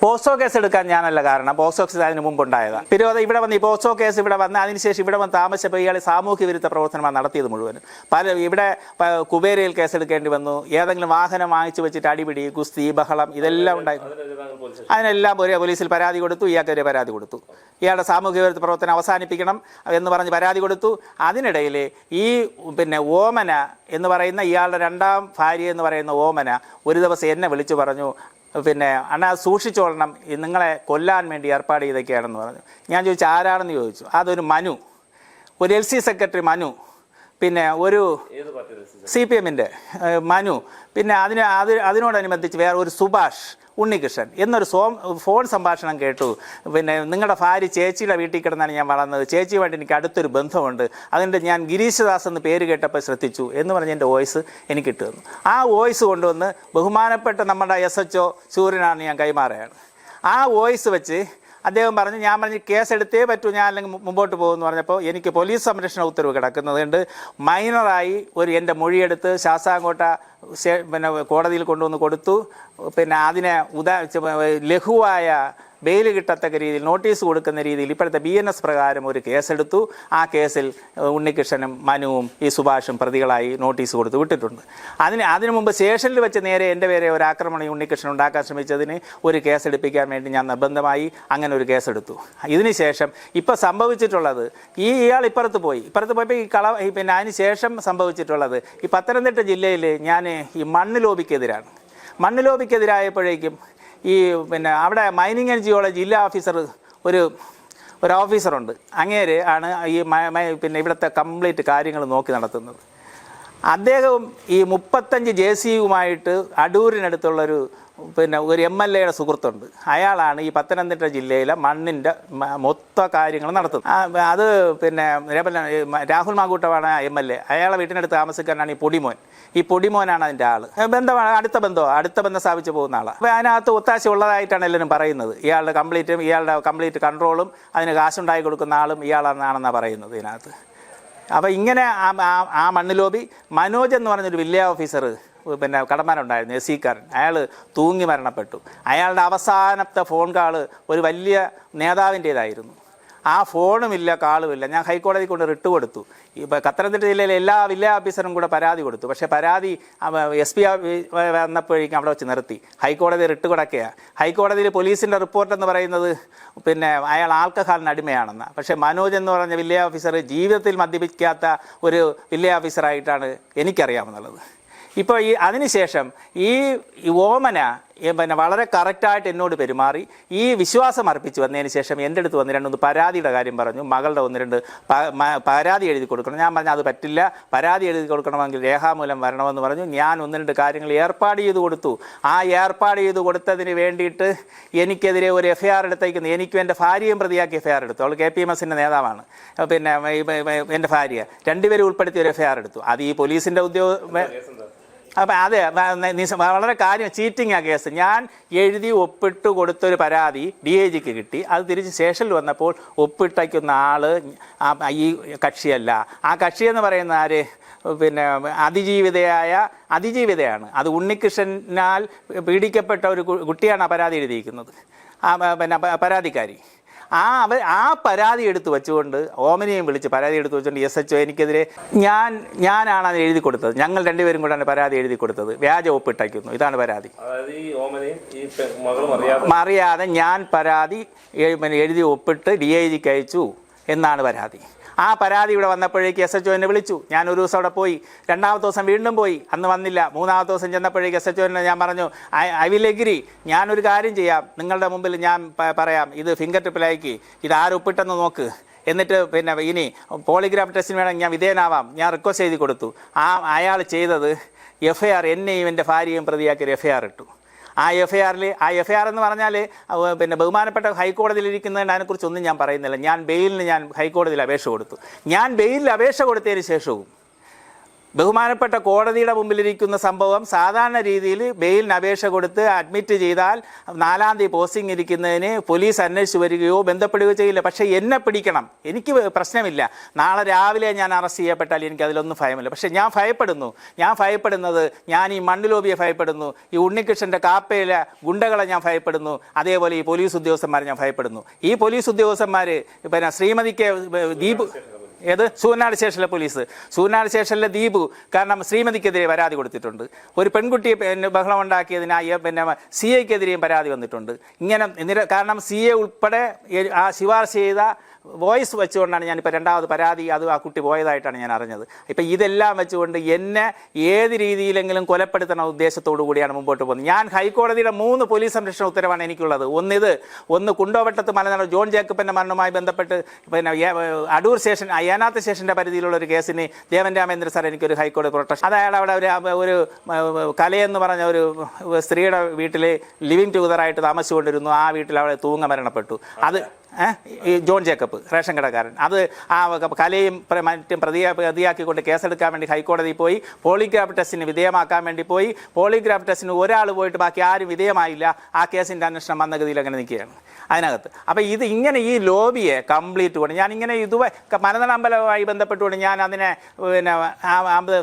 പോക്സോ കേസ് എടുക്കാൻ ഞാനല്ല കാരണം. പോസ്റ്റോ കേസ് അതിന് മുമ്പ് ഉണ്ടായതാണ് തിരുവത ഇവിടെ വന്ന് ഈ പോസ്റ്റോ കേസ് ഇവിടെ വന്ന് അതിനുശേഷം ഇവിടെ വന്ന് താമസിച്ചപ്പോൾ ഇയാൾ സാമൂഹ്യ വിരുദ്ധ പ്രവർത്തനമാണ് നടത്തിയത് മുഴുവനും. പല ഇവിടെ കുബേരയിൽ കേസെടുക്കേണ്ടി വന്നു. ഏതെങ്കിലും വാഹനം വാങ്ങിച്ചു വെച്ചിട്ട് അടിപിടി ഗുസ്തി ബഹളം ഇതെല്ലാം ഉണ്ടായി. അതിനെല്ലാം ഒരേ പോലീസിൽ പരാതി കൊടുത്തു. ഇയാൾക്കെതിരെ പരാതി കൊടുത്തു. ഇയാളുടെ സാമൂഹ്യ വിരുദ്ധ പ്രവർത്തനം അവസാനിപ്പിക്കണം എന്ന് പറഞ്ഞ് പരാതി കൊടുത്തു. അതിനിടയിൽ ഈ പിന്നെ ഓമന എന്ന് പറയുന്ന ഇയാളുടെ രണ്ടാം ഭാര്യ എന്ന് പറയുന്ന ഓമന ഒരു ദിവസം എന്നെ വിളിച്ചു പറഞ്ഞു പിന്നെ അണ്ണാ സൂക്ഷിച്ചോളണം. നിങ്ങളെ കൊല്ലാൻ വേണ്ടി ഏർപ്പാട് ചെയ്തൊക്കെയാണെന്ന് പറഞ്ഞു. ഞാൻ ചോദിച്ചു ആരാണെന്ന് ചോദിച്ചു? അതൊരു മനു. ഒരു എൽ സി സെക്രട്ടറി മനു. പിന്നെ ഒരു സി പി എമ്മിന്റെ മനു. പിന്നെ അതിന് അത് അതിനോടനുബന്ധിച്ച് വേറെ ഒരു സുഭാഷ്. ഉണ്ണികൃഷ്ണൻ എന്നൊരു സോ ഫോൺ സംഭാഷണം കേട്ടു. പിന്നെ നിങ്ങളുടെ ഭാര്യ ചേച്ചിയുടെ വീട്ടിൽ കിടന്നാണ് ഞാൻ വളർന്നത്. ചേച്ചിയുമായിട്ട് എനിക്ക് അടുത്തൊരു ബന്ധമുണ്ട്. അതുകൊണ്ട് ഞാൻ ഗിരീശദാസ് എന്ന് പേര് കേട്ടപ്പോൾ ശ്രദ്ധിച്ചു എന്ന് പറഞ്ഞ് എന്റെ വോയിസ് എനിക്ക് കിട്ടുന്നു ആ വോയിസ് കൊണ്ടുവന്ന് ബഹുമാനപ്പെട്ട നമ്മുടെ എസ് എച്ച് ഒ സൂര്യനാണ് ഞാൻ കൈമാറുകയാണ് ആ വോയിസ് വെച്ച് അദ്ദേഹം പറഞ്ഞു ഞാൻ പറഞ്ഞു കേസ് എടുത്തേ പറ്റൂ ഞാൻ അല്ലെങ്കിൽ മുമ്പോട്ട് പോകുമെന്ന് പറഞ്ഞപ്പോൾ എനിക്ക് പോലീസ് സംരക്ഷണ ഉത്തരവ് കിടക്കുന്നത് കൊണ്ട് മൈനറായി ഒരു എന്റെ മൊഴിയെടുത്ത് ശാസ്താംകോട്ട പിന്നെ കോടതിയിൽ കൊണ്ടുവന്ന് കൊടുത്തു. പിന്നെ അതിനെ ഉദാ ലഘുവായ ബെയിൽ കിട്ടത്തക്ക രീതിയിൽ നോട്ടീസ് കൊടുക്കുന്ന രീതിയിൽ ഇപ്പോഴത്തെ ബി എൻ എസ് പ്രകാരം ഒരു കേസെടുത്തു ആ കേസിൽ ഉണ്ണികൃഷ്ണനും മനുവും ഈ സുഭാഷും പ്രതികളായി നോട്ടീസ് കൊടുത്ത് വിട്ടിട്ടുണ്ട്. അതിന് അതിനു മുമ്പ് സ്റ്റേഷനിൽ വെച്ച് നേരെ എന്റെ പേരെ ഒരു ആക്രമണം ഉണ്ണികൃഷ്ണൻ ഉണ്ടാക്കാൻ ശ്രമിച്ചതിന് ഒരു കേസെടുപ്പിക്കാൻ വേണ്ടി ഞാൻ നിർബന്ധമായി അങ്ങനെ ഒരു കേസെടുത്തു ഇതിനുശേഷം ഇപ്പോൾ സംഭവിച്ചിട്ടുള്ളത് ഈ ഇയാൾ ഇപ്പുറത്ത് പോയി. ഇപ്പുറത്ത് പോയപ്പോൾ ഈ കള പിന്നെ അതിന് ശേഷം സംഭവിച്ചിട്ടുള്ളത് ഈ പത്തനംതിട്ട ജില്ലയിൽ ഞാൻ ഈ മണ്ണ് ലോബിക്കെതിരാണ്. മണ്ണ് ലോബിക്കെതിരായപ്പോഴേക്കും ഈ പിന്നെ അവിടെ മൈനിങ് ആൻഡ് ജിയോളജി ജില്ലാ ഓഫീസർ ഒരു ഒരു ഓഫീസറുണ്ട് അങ്ങേര് ആണ് ഈ പിന്നെ ഇവിടുത്തെ കംപ്ലീറ്റ് കാര്യങ്ങൾ നോക്കി നടത്തുന്നത്. അദ്ദേഹവും ഈ മുപ്പത്തഞ്ച് ജെ സിയുമായിട്ട് അടൂരിനടുത്തുള്ളൊരു പിന്നെ ഒരു എം എൽ എയുടെ സുഹൃത്തുണ്ട്. അയാളാണ് ഈ പത്തനംതിട്ട ജില്ലയിലെ മണ്ണിന്റെ മൊത്ത കാര്യങ്ങൾ നടത്തുന്നത്. അത് പിന്നെ രാഹുൽ മാങ്കൂട്ടമാണ് എം എൽ എ. അയാളെ വീട്ടിനടുത്ത് താമസിക്കാനാണ് ഈ പൊടിമോൻ. ഈ പൊടിമോനാണ് അതിന്റെ ആൾ ബന്ധമാണ് അടുത്ത ബന്ധമോ അടുത്ത ബന്ധം സ്ഥാപിച്ചു പോകുന്ന ആളാണ് അപ്പോൾ അതിനകത്ത് ഒത്താശ ഉള്ളതായിട്ടാണ് എല്ലാവരും പറയുന്നത്. ഇയാളുടെ കംപ്ലീറ്റും ഇയാളുടെ കംപ്ലീറ്റ് കൺട്രോളും അതിന് കാശുണ്ടാക്കി കൊടുക്കുന്ന ആളും ഇയാളാണെന്നാണെന്നാണ് പറയുന്നത് ഇതിനകത്ത്. അപ്പോൾ ഇങ്ങനെ ആ ആ മനോജ് എന്ന് പറഞ്ഞൊരു വില്ലേജ് ഓഫീസർ പിന്നെ കടമാനുണ്ടായിരുന്നു എസ് സിക്കാരൻ. അയാൾ തൂങ്ങി മരണപ്പെട്ടു. അയാളുടെ അവസാനത്തെ ഫോൺ കാൾ ഒരു വലിയ നേതാവിന്റേതായിരുന്നു. ആ ഫോണുമില്ല കാളുമില്ല ഞാൻ ഹൈക്കോടതി കൊണ്ട് റിട്ട് കൊടുത്തു. ഇപ്പോൾ പത്തനംതിട്ട ജില്ലയിലെ എല്ലാ വില്ലേജ് ഓഫീസറും കൂടെ പരാതി കൊടുത്തു. പക്ഷേ പരാതി എസ് പി വന്നപ്പോഴേക്കും അവിടെ വെച്ച് നിർത്തി. ഹൈക്കോടതി റിട്ട് കൊടുക്കുകയാണ് ഹൈക്കോടതിയിൽ പോലീസിന്റെ റിപ്പോർട്ട് എന്ന് പറയുന്നത് പിന്നെ അയാൾ ആൽക്കഹാളിന് അടിമയാണെന്ന്. പക്ഷേ മനോജ് എന്ന് പറഞ്ഞ വില്ലേജ് ഓഫീസർ ജീവിതത്തിൽ മദ്യപിക്കാത്ത ഒരു വില്ലേജ് ഓഫീസറായിട്ടാണ് എനിക്കറിയാമെന്നുള്ളത്. ഇപ്പോൾ ഈ അതിനുശേഷം ഈ ഓമന പിന്നെ വളരെ കറക്റ്റായിട്ട് എന്നോട് പെരുമാറി. ഈ വിശ്വാസം അർപ്പിച്ചു വന്നതിന് ശേഷം എന്റെ അടുത്ത് വന്ന് രണ്ടൊന്ന് പരാതിയുടെ കാര്യം പറഞ്ഞു. മകളുടെ ഒന്ന് രണ്ട് പരാതി എഴുതി കൊടുക്കണം. ഞാൻ പറഞ്ഞു അത് പറ്റില്ല. പരാതി എഴുതി കൊടുക്കണമെങ്കിൽ രേഖാമൂലം വരണമെന്ന് പറഞ്ഞു. ഞാൻ ഒന്ന് രണ്ട് കാര്യങ്ങൾ ഏർപ്പാട് ചെയ്ത് കൊടുത്തു. ആ ഏർപ്പാട് ചെയ്ത് കൊടുത്തതിന് വേണ്ടിയിട്ട് എനിക്കെതിരെ ഒരു എഫ് ഐ ആർ എനിക്കും എന്റെ ഭാര്യയും പ്രതിയാക്കി എഫ് ഐ ആർ എടുത്തു. അവൾ കെ പി എം എസിന്റെ നേതാവാണ്. പിന്നെ എന്റെ ഭാര്യ. രണ്ടുപേരും ഉൾപ്പെടുത്തി ഒരു എഫ് ഐ ആർ എടുത്തു. അത് ഈ പോലീസിന്റെ ഉദ്യോഗ അപ്പം അതെ വളരെ കാര്യം ചീറ്റിംഗ് ആ കേസ്. ഞാൻ എഴുതി ഒപ്പിട്ട് കൊടുത്തൊരു പരാതി ഡി ഐ ജിക്ക് കിട്ടി. അത് തിരിച്ച് സ്റ്റേഷനിൽ വന്നപ്പോൾ ഒപ്പിട്ടയ്ക്കുന്ന ആൾ ആ- ഈ കക്ഷിയല്ല. ആ കക്ഷി എന്ന് പറയുന്ന ആര്? പിന്നെ അതിജീവിതയായ അതിജീവിതയാണ്. അത് ഉണ്ണികൃഷ്ണനാൽ പീഡിക്കപ്പെട്ട ഒരു കുട്ടിയാണ് ആ പരാതി എഴുതിയിരിക്കുന്നത്. ആ പിന്നെ പരാതിക്കാരി ആ അവർ ആ പരാതി എടുത്തു വെച്ചുകൊണ്ട് ഓമനയും വിളിച്ച് പരാതി എടുത്തു വെച്ചുകൊണ്ട് എസ് എച്ച് എനിക്കെതിരെ ഞാൻ ഞാനാണ് അത് എഴുതി കൊടുത്തത്. ഞങ്ങൾ രണ്ടുപേരും കൂടാണ് പരാതി എഴുതി കൊടുത്തത്. വ്യാജ ഒപ്പിട്ടയ്ക്കുന്നു. ഇതാണ് പരാതി. അറിയാതെ ഞാൻ പരാതി എഴുതി ഒപ്പിട്ട് ഡി ഐ ജിക്ക് അയച്ചു എന്നാണ് പരാതി. ആ പരാതി ഇവിടെ വന്നപ്പോഴേക്ക് എസ് എച്ച് എന്നെ വിളിച്ചു. ഞാൻ ഒരു ദിവസം അവിടെ പോയി. രണ്ടാമത്തെ ദിവസം വീണ്ടും പോയി. അന്ന് വന്നില്ല. മൂന്നാമത്തെ ദിവസം ചെന്നപ്പോഴേക്ക് എസ് എച്ച് ഒന്നെ ഞാൻ പറഞ്ഞു ഐ ഐ വിൽ എഗ്രി ഞാനൊരു കാര്യം ചെയ്യാം. നിങ്ങളുടെ മുമ്പിൽ ഞാൻ പറയാം. ഇത് ഫിംഗർ ടിപ്പിലേക്ക് ഇത് ആരൊപ്പിട്ടെന്ന് നോക്ക്. എന്നിട്ട് പിന്നെ ഇനി പോളിഗ്രാഫ് ടെസ്റ്റിന് വേണമെങ്കിൽ ഞാൻ വിധേയനാവാം. ഞാൻ റിക്വസ്റ്റ് ചെയ്ത് കൊടുത്തു. ആ അയാൾ ചെയ്തത് എഫ് ഐ ആർ എന്നെയും എന്റെ ഭാര്യയും പ്രതിയാക്കി ഒരു എഫ് ഐ ആർ ഇട്ടു. ആ എഫ് ഐ ആറിൽ ആ എഫ് ഐ ആർ എന്ന് പറഞ്ഞാൽ പിന്നെ ബഹുമാനപ്പെട്ട ഹൈക്കോടതിയിൽ ഇരിക്കുന്നതിന് അതിനെക്കുറിച്ചൊന്നും ഞാൻ പറയുന്നില്ല. ഞാൻ ബെയിലിന് ഞാൻ ഹൈക്കോടതിയിൽ അപേക്ഷ കൊടുത്തു. ഞാൻ ബെയിലിൽ അപേക്ഷ കൊടുത്തതിന് ശേഷവും ബഹുമാനപ്പെട്ട കോടതിയുടെ മുമ്പിലിരിക്കുന്ന സംഭവം സാധാരണ രീതിയിൽ ബെയിലിന് അപേക്ഷ കൊടുത്ത് അഡ്മിറ്റ് ചെയ്താൽ നാലാം തീയതി പോസ്റ്റിംഗ് ഇരിക്കുന്നതിന് പോലീസ് അന്വേഷിച്ച് വരികയോ ബന്ധപ്പെടുകയോ ചെയ്യില്ല. പക്ഷേ എന്നെ പിടിക്കണം. എനിക്ക് പ്രശ്നമില്ല. നാളെ രാവിലെ ഞാൻ അറസ്റ്റ് ചെയ്യപ്പെട്ടാൽ എനിക്ക് അതിലൊന്നും ഭയമില്ല. പക്ഷേ ഞാൻ ഭയപ്പെടുന്നു. ഞാൻ ഭയപ്പെടുന്നത് ഞാൻ ഈ മണ്ണിലോബിയെ ഭയപ്പെടുന്നു. ഈ ഉണ്ണികൃഷ്ണന്റെ കാപ്പയിലെ ഗുണ്ടകളെ ഞാൻ ഭയപ്പെടുന്നു. അതേപോലെ ഈ പോലീസ് ഉദ്യോഗസ്ഥന്മാരെ ഞാൻ ഭയപ്പെടുന്നു. ഈ പോലീസ് ഉദ്യോഗസ്ഥന്മാർ പിന്നെ ശ്രീമതിക്ക് ദീപ് ഏത്? സൂനാട് സ്റ്റേഷനിലെ പോലീസ്. സൂനാട് സ്റ്റേഷനിലെ ദീപു. കാരണം ശ്രീമതിക്കെതിരെ പരാതി കൊടുത്തിട്ടുണ്ട്. ഒരു പെൺകുട്ടിയെ ബഹളം ഉണ്ടാക്കിയതിനായി പിന്നെ സി എക്കെതിരെയും പരാതി വന്നിട്ടുണ്ട്. ഇങ്ങനെ കാരണം സി എ ഉൾപ്പെടെ ആ ശുപാർശ ചെയ്ത വോയിസ് വെച്ചുകൊണ്ടാണ് ഞാനിപ്പോൾ രണ്ടാമത് പരാതി അത് ആ കുട്ടി പോയതായിട്ടാണ് ഞാൻ അറിഞ്ഞത്. ഇപ്പം ഇതെല്ലാം വെച്ചുകൊണ്ട് എന്നെ ഏത് രീതിയിലെങ്കിലും കൊലപ്പെടുത്തണ ഉദ്ദേശത്തോടു കൂടിയാണ് മുമ്പോട്ട് പോകുന്നത്. ഞാൻ ഹൈക്കോടതിയുടെ മൂന്ന് പോലീസ് സംരക്ഷണ ഉത്തരവാണ് എനിക്കുള്ളത്. ഒന്നിത് ഒന്ന് കുണ്ടോവട്ടത്ത് മലനാട് ജോൺ ജേക്കബിന്റെ മരണവുമായി ബന്ധപ്പെട്ട് പിന്നെ അടൂർ സ്റ്റേഷൻ അയ്യാനാത്ത് സ്റ്റേഷന്റെ പരിധിയിലുള്ള ഒരു കേസിന് ദേവൻ രാമേന്ദ്ര സാർ എനിക്കൊരു ഹൈക്കോടതി പ്രൊട്ടക്ഷൻ അത് അയാൾ അവിടെ ഒരു ഒരു കലയെന്ന് പറഞ്ഞ ഒരു സ്ത്രീയുടെ വീട്ടിൽ ലിവിങ് ടുഗതറായിട്ട് താമസിച്ചുകൊണ്ടിരുന്നു. ആ വീട്ടിൽ അവിടെ തൂങ്ങ മരണപ്പെട്ടു. അത് ഈ ജോൺ ജേക്കബ് റേഷൻ കടക്കാരൻ. അത് ആ കലയും മറ്റും പ്രതിയാ പ്രതിയാക്കിക്കൊണ്ട് കേസെടുക്കാൻ വേണ്ടി ഹൈക്കോടതിയിൽ പോയി പോളിഗ്രാഫ് ടെസ്റ്റിന് വിധേയമാക്കാൻ വേണ്ടി പോയി പോളിഗ്രാഫ് ടെസ്റ്റിന് ഒരാൾ പോയിട്ട് ബാക്കി ആരും വിധേയമായില്ല. ആ കേസിന്റെ അന്വേഷണം മന്ദഗതിയിൽ അങ്ങനെ നിൽക്കുകയാണ്. അതിനകത്ത്. അപ്പോൾ ഇത് ഇങ്ങനെ ഈ ലോബിയെ കംപ്ലീറ്റ് കൊണ്ട് ഞാൻ ഇങ്ങനെ ഇതുവരെ മലനട അമ്പലവുമായി ബന്ധപ്പെട്ടുകൊണ്ട് ഞാൻ അതിനെ പിന്നെ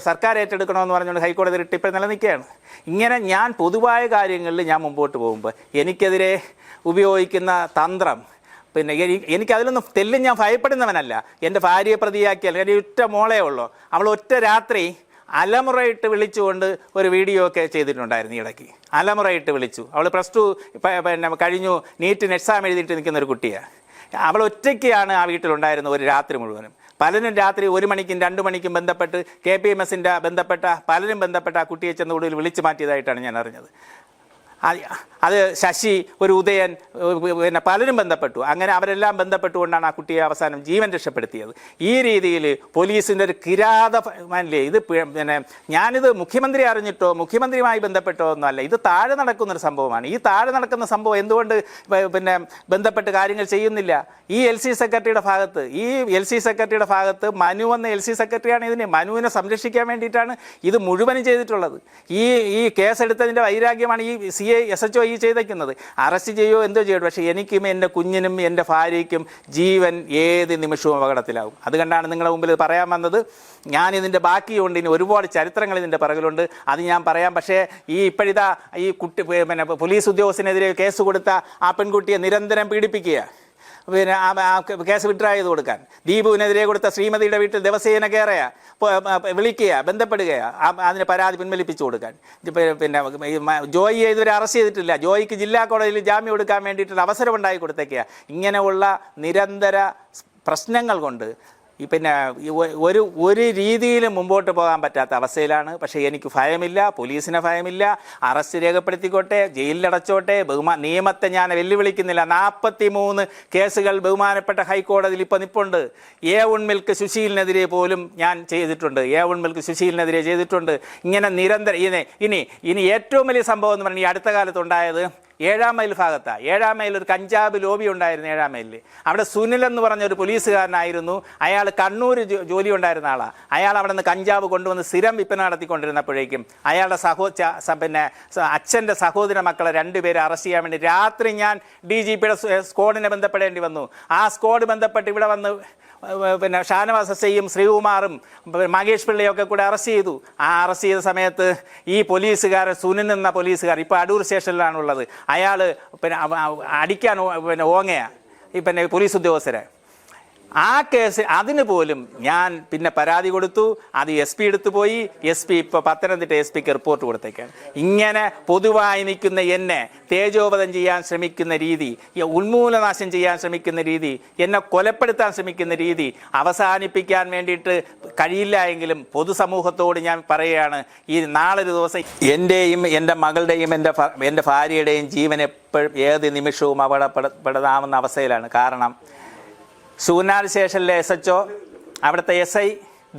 സർക്കാർ ഏറ്റെടുക്കണമെന്ന് പറഞ്ഞുകൊണ്ട് ഹൈക്കോടതി റിട്ട് ഇപ്പം നിലനിൽക്കുകയാണ്. ഇങ്ങനെ ഞാൻ പൊതുവായ കാര്യങ്ങളിൽ ഞാൻ മുമ്പോട്ട് പോകുമ്പോൾ എനിക്കെതിരെ ഉപയോഗിക്കുന്ന തന്ത്രം പിന്നെ എനി- എനിക്ക് അതിലൊന്നും തെല്ലും ഞാൻ ഭയപ്പെടുന്നവനല്ല. എന്റെ ഭാര്യയെ പ്രതിയാക്കിയാൽ എന്റെ ഒറ്റ മോളേ ഉള്ളൂ. അവൾ ഒറ്റ രാത്രി അലമുറയിട്ട് വിളിച്ചുകൊണ്ട് ഒരു വീഡിയോ ഒക്കെ ചെയ്തിട്ടുണ്ടായിരുന്നു ഇടയ്ക്ക്. അലമുറയിട്ട് വിളിച്ചു. അവൾ പ്ലസ് ടു പിന്നെ കഴിഞ്ഞു നീറ്റിന് എക്സാം എഴുതിയിട്ട് നിൽക്കുന്ന ഒരു കുട്ടിയാണ് അവൾ ഒറ്റയ്ക്കാണ് ആ വീട്ടിലുണ്ടായിരുന്നത് ഒരു രാത്രി മുഴുവനും. പലരും രാത്രി ഒരു മണിക്കും രണ്ട് മണിക്കും ബന്ധപ്പെട്ട് കെ പി എം എസിന്റെ ബന്ധപ്പെട്ട പലരും ബന്ധപ്പെട്ട ആ കുട്ടിയെ ചെന്ന് കൂടുതൽ വിളിച്ചു മാറ്റിയതായിട്ടാണ് ഞാൻ അറിഞ്ഞത്. അത് ശശി ഒരു ഉദയൻ പിന്നെ പലരും ബന്ധപ്പെട്ടു. അങ്ങനെ അവരെല്ലാം ബന്ധപ്പെട്ടുകൊണ്ടാണ് ആ കുട്ടിയെ അവസാനം ജീവൻ രക്ഷപ്പെടുത്തിയത്. ഈ രീതിയിൽ പോലീസിന്റെ ഒരു കിരാത മനല്ലേ ഇത് പിന്നെ ഞാനിത് മുഖ്യമന്ത്രി അറിഞ്ഞിട്ടോ മുഖ്യമന്ത്രിയുമായി ബന്ധപ്പെട്ടോ ഒന്നുമല്ല ഇത് താഴെ നടക്കുന്നൊരു സംഭവമാണ്. ഈ താഴെ നടക്കുന്ന സംഭവം എന്തുകൊണ്ട് പിന്നെ ബന്ധപ്പെട്ട് കാര്യങ്ങൾ ചെയ്യുന്നില്ല? ഈ എൽ സി സെക്രട്ടറിയുടെ ഭാഗത്ത് ഈ എൽ സി സെക്രട്ടറിയുടെ ഭാഗത്ത് മനു എന്ന എൽ സി സെക്രട്ടറിയാണ് ഇതിനെ. മനുവിനെ സംരക്ഷിക്കാൻ വേണ്ടിയിട്ടാണ് ഇത് മുഴുവനും ചെയ്തിട്ടുള്ളത്. ഈ ഈ കേസെടുത്തതിന്റെ വൈരാഗ്യമാണ് ഈ സി ഐ എസ് എച്ച് ഈ ചെയ്തേക്കുന്നത്. അറസ്റ്റ് ചെയ്യോ എന്തോ ചെയ്യട്ടെ പക്ഷേ എനിക്കും എന്റെ കുഞ്ഞിനും എന്റെ ഭാര്യയ്ക്കും ജീവൻ ഏത് നിമിഷവും അപകടത്തിലാവും. അതുകൊണ്ടാണ് നിങ്ങളുടെ മുമ്പിൽ പറയാൻ വന്നത്. ഞാൻ ഇതിന്റെ ബാക്കിയുണ്ട്. ഇനി ഒരുപാട് ചരിത്രങ്ങൾ ഇതിന്റെ പിറകിലുണ്ട്. അത് ഞാൻ പറയാം. പക്ഷേ ഈ ഇപ്പോഴിതാ ഈ കുട്ടി പിന്നെ പോലീസ് ഉദ്യോഗസ്ഥനെതിരെ കേസ് കൊടുത്ത ആ പെൺകുട്ടിയെ നിരന്തരം പീഡിപ്പിക്കുക. പിന്നെ കേസ് വിഡ്രാ ചെയ്ത് കൊടുക്കാൻ. ദീപുവിനെതിരെ കൊടുത്ത ശ്രീമതിയുടെ വീട്ടിൽ ദിവസേന കയറുക വിളിക്കുക ബന്ധപ്പെടുക അതിന് പരാതി പിൻവലിപ്പിച്ചു കൊടുക്കാൻ. പിന്നെ ജോയി ഇതുവരെ അറസ്റ്റ് ചെയ്തിട്ടില്ല. ജോയിക്ക് ജില്ലാ കോടതിയിൽ ജാമ്യം കൊടുക്കാൻ വേണ്ടിയിട്ടുള്ള അവസരം ഉണ്ടായി കൊടുത്തേക്കുക ഇങ്ങനെയുള്ള നിരന്തര പ്രശ്നങ്ങൾ കൊണ്ട് പിന്നെ ഒരു ഒരു രീതിയിലും മുമ്പോട്ട് പോകാൻ പറ്റാത്ത അവസ്ഥയിലാണ്. പക്ഷേ എനിക്ക് ഭയമില്ല പോലീസിന് ഭയമില്ല അറസ്റ്റ് രേഖപ്പെടുത്തിക്കോട്ടെ ജയിലിലടച്ചോട്ടെ ബഹുമാ നിയമത്തെ ഞാൻ വെല്ലുവിളിക്കുന്നില്ല. നാൽപ്പത്തി മൂന്ന് കേസുകൾ ബഹുമാനപ്പെട്ട ഹൈക്കോടതിയിൽ ഇപ്പോൾ നിപ്പുണ്ട്. എ വൺ മിൽക്ക് സുശീലിനെതിരെ പോലും ഞാൻ ചെയ്തിട്ടുണ്ട്. എ വൺ മിൽക്ക് സുശീലിനെതിരെ ചെയ്തിട്ടുണ്ട്. ഇങ്ങനെ നിരന്തരം ഇനി ഇനി ഏറ്റവും വലിയ സംഭവം എന്ന് പറഞ്ഞാൽ ഈ അടുത്ത കാലത്തുണ്ടായത് ഏഴാം മൈൽ ഭാഗത്താണ് ഏഴാം മൈൽ ഒരു കഞ്ചാബ് ലോബി ഉണ്ടായിരുന്നു ഏഴാം മൈലിൽ അവിടെ സുനിൽ എന്ന് പറഞ്ഞ ഒരു പോലീസുകാരനായിരുന്നു. അയാൾ കണ്ണൂർ ജോലി ഉണ്ടായിരുന്ന ആളാണ് അയാൾ അവിടെ നിന്ന് കഞ്ചാവ് കൊണ്ടുവന്ന് സ്ഥിരം വിൽപ്പന നടത്തിക്കൊണ്ടിരുന്നപ്പോഴേക്കും അയാളുടെ സഹോ പിന്നെ അച്ഛന്റെ സഹോദര മക്കളെ രണ്ടുപേരെ അറസ്റ്റ് ചെയ്യാൻ വേണ്ടി രാത്രി ഞാൻ ഡി ജി പിയുടെ സ്ക്വാഡിനെ ബന്ധപ്പെടേണ്ടി വന്നു. ആ സ്ക്വാഡ് ബന്ധപ്പെട്ട് ഇവിടെ വന്ന് പിന്നെ ഷാനവാസ് എസ്ഐയും ശ്രീകുമാറും മഹേഷ് പിള്ളയൊക്കെ കൂടെ അറസ്റ്റ് ചെയ്തു. ആ അറസ്റ്റ് ചെയ്ത സമയത്ത് ഈ പോലീസുകാരൻ സുനിൽ എന്ന പോലീസുകാർ ഇപ്പോൾ അടൂർ സ്റ്റേഷനിലാണുള്ളത്. അയാൾ പിന്നെ അടിക്കാൻ പിന്നെ ഓങ്ങയാണ് ഈ പിന്നെ പോലീസ് ഉദ്യോഗസ്ഥരെ. ആ കേസ് അതിന് പോലും ഞാൻ പിന്നെ പരാതി കൊടുത്തു അത് എസ് പി എടുത്തു പോയി എസ് പി ഇപ്പോൾ പത്തനംതിട്ട എസ് പിക്ക് റിപ്പോർട്ട് കൊടുത്തേക്കാണ്. ഇങ്ങനെ പൊതുവായി നിൽക്കുന്ന എന്നെ തേജോവധം ചെയ്യാൻ ശ്രമിക്കുന്ന രീതി ഉന്മൂലനാശം ചെയ്യാൻ ശ്രമിക്കുന്ന രീതി എന്നെ കൊലപ്പെടുത്താൻ ശ്രമിക്കുന്ന രീതി അവസാനിപ്പിക്കാൻ വേണ്ടിയിട്ട് കഴിയില്ല എങ്കിലും പൊതുസമൂഹത്തോട് ഞാൻ പറയുകയാണ് ഈ നാളൊരു ദിവസം എന്റെയും എന്റെ മകളുടെയും എന്റെ എന്റെ ഭാര്യയുടെയും ജീവൻ എപ്പോഴും ഏത് നിമിഷവും അപകടപ്പെടാവുന്ന അവസ്ഥയിലാണ്. കാരണം സൂനാട് സ്റ്റേഷനിലെ എസ് എച്ച് ഒ അവിടുത്തെ എസ് ഐ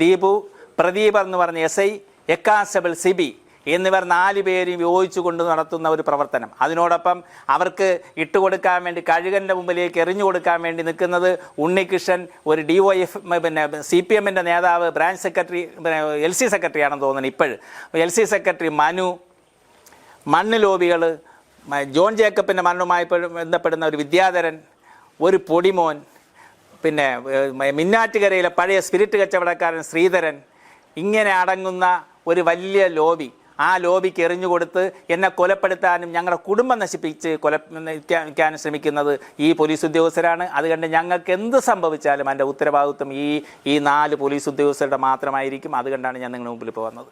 ദീപു പ്രദീപ് എന്ന് പറഞ്ഞ എസ് ഐ എക്കാൺസ്റ്റബിൾ സിബി എന്നിവർ നാല് പേരും യോജിച്ചു കൊണ്ട് നടത്തുന്ന ഒരു പ്രവർത്തനം. അതിനോടൊപ്പം അവർക്ക് ഇട്ടുകൊടുക്കാൻ വേണ്ടി കഴുകന്റെ മുമ്പിലേക്ക് എറിഞ്ഞു കൊടുക്കാൻ വേണ്ടി നിൽക്കുന്നത് ഉണ്ണികൃഷ്ണൻ ഒരു ഡി ഒ എഫ് പിന്നെ സി പി എമ്മിന്റെ നേതാവ് branch secretary L C secretary ആണെന്ന് തോന്നുന്നു ഇപ്പോഴും. എൽ സി സെക്രട്ടറി മനു മണ്ണ് ലോബികൾ ജോൺ ജേക്കബിന്റെ മരണവുമായി ബന്ധപ്പെടുന്ന ഒരു വിദ്യാധരൻ ഒരു പൊടിമോൻ പിന്നെ മിന്നാറ്റുകരയിലെ പഴയ സ്പിരിറ്റ് കച്ചവടക്കാരൻ ശ്രീധരൻ ഇങ്ങനെ അടങ്ങുന്ന ഒരു വലിയ ലോബി. ആ ലോബിക്ക് എറിഞ്ഞുകൊടുത്ത് എന്നെ കൊലപ്പെടുത്താനും ഞങ്ങളുടെ കുടുംബം നശിപ്പിച്ച് കൊലക്കാൻ ശ്രമിക്കുന്നത് ഈ പോലീസ് ഉദ്യോഗസ്ഥരാണ്. അതുകൊണ്ട് ഞങ്ങൾക്ക് എന്ത് സംഭവിച്ചാലും എന്റെ ഉത്തരവാദിത്വം ഈ ഈ നാല് പോലീസ് ഉദ്യോഗസ്ഥരുടെ മാത്രമായിരിക്കും. അതുകൊണ്ടാണ് ഞാൻ നിങ്ങളുടെ മുമ്പിൽ ഇപ്പോൾ വന്നത്.